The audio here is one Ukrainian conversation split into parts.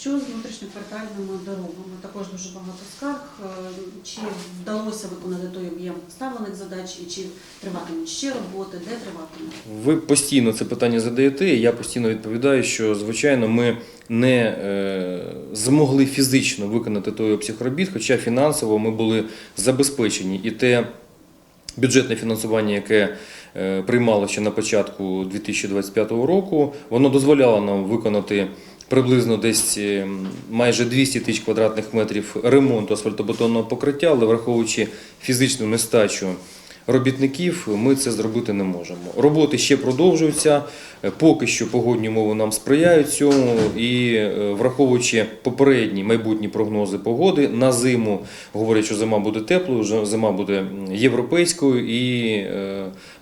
Що з внутрішньоквартальними дорогами? Також дуже багато скарг. Е, Чи вдалося виконати той об'єм поставлених задач, і чи триватимуть ще роботи, де триватимуть? Ви постійно це питання задаєте. і Я постійно відповідаю, що звичайно ми не е, змогли фізично виконати той обсяг робіт, хоча фінансово ми були забезпечені. І те бюджетне фінансування, яке е, приймало ще на початку 2025 року, воно дозволяло нам виконати. Приблизно десь е, майже 200 тисяч квадратних метрів ремонту асфальтобетонного покриття, але враховуючи фізичну нестачу робітників, ми це зробити не можемо. Роботи ще продовжуються. Е, Поки що погодні умови нам сприяють цьому, і е, враховуючи попередні майбутні прогнози погоди на зиму, говорять, що зима буде теплою, зима буде європейською, і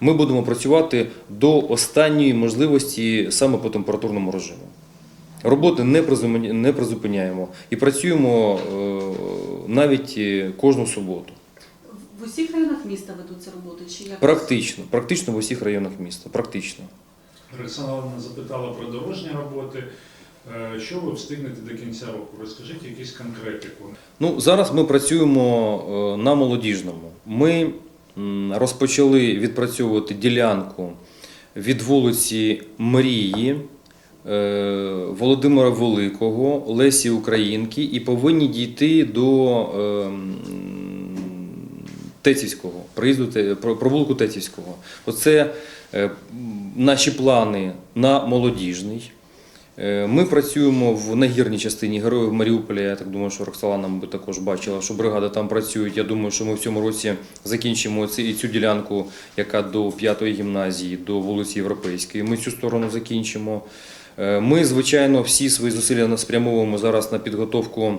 ми будемо працювати до останньої можливості саме по температурному режиму. Роботи не призупиня- не призупиняємо і працюємо е, навіть е, кожну суботу. В усіх районах міста ведуться роботи? Чи як? Практично, практично в усіх районах міста. Практично. Івановна запитала про дорожні роботи. Е, Що ви встигнете до кінця року? Розкажіть якусь конкретику. Ну, зараз ми працюємо на молодіжному. Ми розпочали відпрацьовувати ділянку від вулиці Мрії, Володимира Великого, Лесі Українки і повинні дійти до е, Тецівського, проїзду провулку Тецівського. Оце е, наші плани на молодіжний. Е, Ми працюємо в нагірній частині героїв Маріуполя. Я так думаю, що Роксолана мабуть, також бачила, що бригада там працює. Я думаю, що ми в цьому році закінчимо і цю ділянку, яка до п'ятої гімназії, до вулиці Європейської. Ми цю сторону закінчимо. Е, Ми, звичайно, всі свої зусилля спрямовуємо зараз на підготовку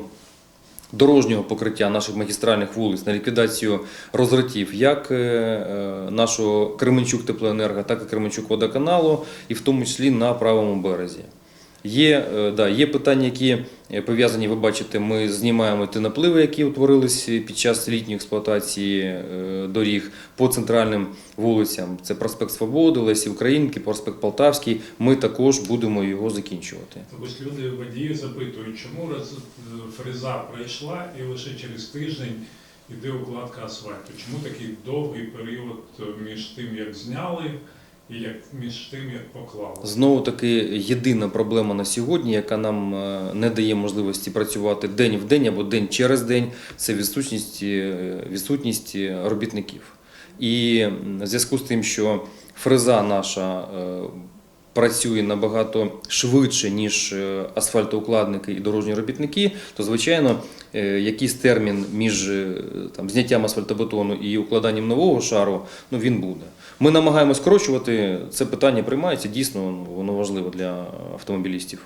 дорожнього покриття наших магістральних вулиць, на ліквідацію розритів як е, нашого Кременчук Теплоенерго, так і Кременчук Водоканалу, і в тому числі на правому березі. Є, е, да, є питання, які е, пов'язані, ви бачите, ми знімаємо ті напливи, які утворились під час літньої експлуатації е, доріг по центральним вулицям. Це проспект Свободи, Лесі Українки, проспект Полтавський. Ми також будемо його закінчувати. Ось люди водії запитують, чому фреза пройшла і лише через тиждень іде укладка асфальту. Чому такий довгий період між тим, як зняли, і як між тим, як поклали? Знову таки єдина проблема на сьогодні, яка нам е, не дає можливості працювати день в день або день через день, це відсутність, е, відсутність е, робітників. І в зв'язку з тим, що фреза наша працює набагато швидше, ніж е, асфальтоукладники і дорожні робітники, то звичайно е, якийсь термін між е, там, зняттям асфальтобетону і укладанням нового шару ну, він буде. Ми намагаємося скорочувати. Це питання приймається, дійсно воно важливо для автомобілістів.